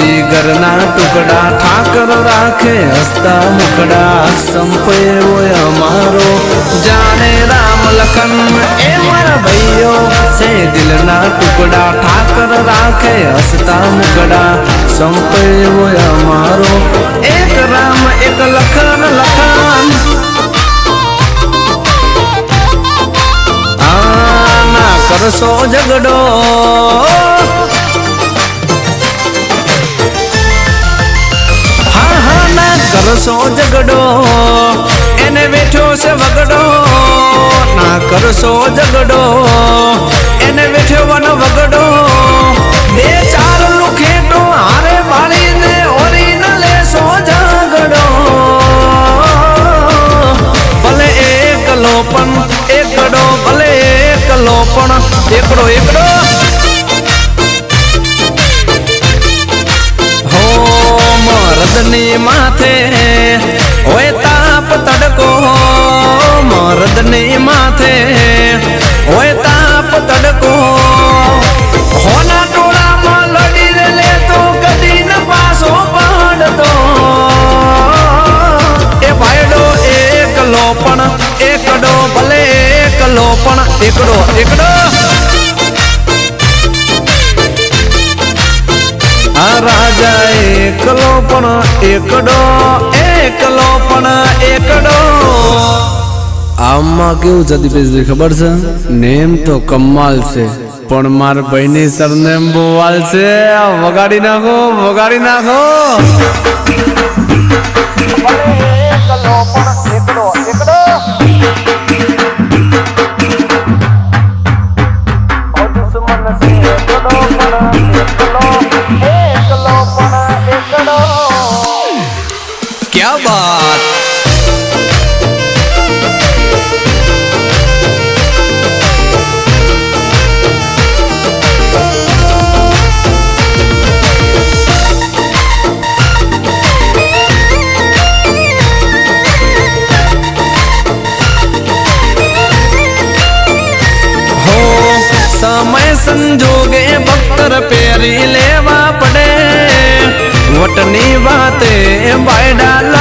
जिगर ना टुकड़ा, ठाकर राखे हस्ता मुकड़ा संपे वो हमारो जाने राम लखन ए मर भैयो। से दिल ना टुकड़ा, ठाकर राखे हस्ता मुकड़ा संपे वो हमारो एक राम, एक लखन लखन। आ ना कर झगड़ो ઝઘડો એને બેઠો છે વગડો, ના કરશો ઝઘડો. એને બેઠો વગડો, બે ચાર લુખેટો, હારે વાળીને ઓરી ન લેશો ઝઘડો. ભલે એકલો પણ એકડો, ભલે એકલો પણ એકડો એકડો. મરદની માથે તડકો મરદની માથે હોય તાપ તડકો. હોના ટોળામાં લડી લે તો કદી ન પાસો પાડતો. એ ભાઈડો પણ, એકડો ભલે એકલો પણ, એકડો એકડો આ રાજા એકલો પણ એકડો એકલો પણ એકડો. આમાં કેવું છે દીપેશભાઈ ખબર છે? નેમ તો કમાલ છે પણ માર ભાઈની સરનેમ બોવાલ છે. વગાડી નાખો વગાડી નાખો. बात समय संजोगे पेरी लेवा पड़े। वटनी बातें बाय डाला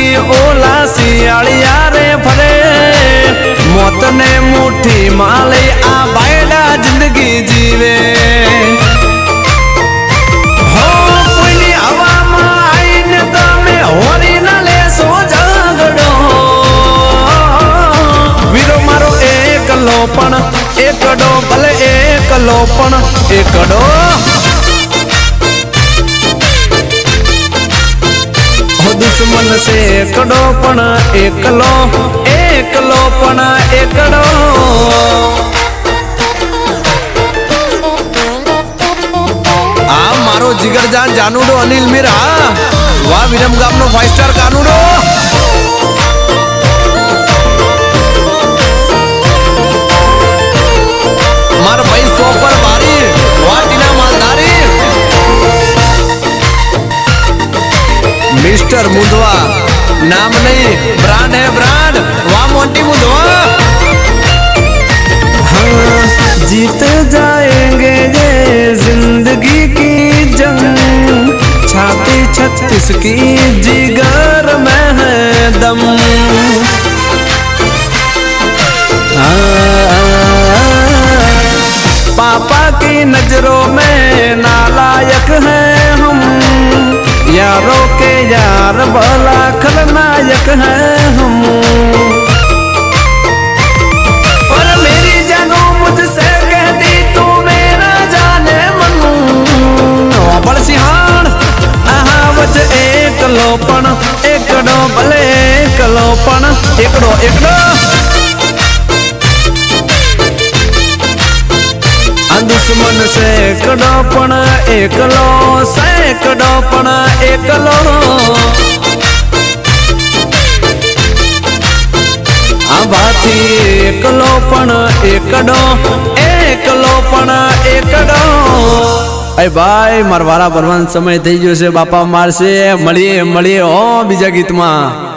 જોડે ઓલા શિયાળિયા રે ફરે. મોતને મુઠ્ઠી માલે આ બાયડા જિંદગી જીવે. પણ, એકડો ભલે એકલો પણ, એકડો દુશ્મન એકડો પણ એકલો એકલો પણ એકડો. આ મારો જીગરજાન જાનુડો અનિલ મીરા. વાહ વિરમ ગામનો ફાઈવ સ્ટાર કાનુડો. નામ નહીં બ્રાન્ડ હે બ્રાન્ડ વાહ મોન્ટી મુંદવા हाँ जीत जाएंगे ये जिंदगी की जंग छाती छत्तीस की जिगर में है दम हाँ, पापा की नजरों में यारों के यार भला खलनायक हैं हम और मेरी जानो मुझसे कहती तू मेरा जाने मनू बड़ सिहान आहा वच एकलो पण एकड़ो भले एकलो पण एकड़ो एकड़ो આ દુશ્મન સેકડો પણ એકલો સેકડો પણ એકલો એકડો, એકલો પણ એકડો. અરે ભાઈ, મારા વારા ભરવાનો સમય થઈ ગયો છે, બાપા મારશે. મળીએ મળીએ હો બીજા ગીતમાં.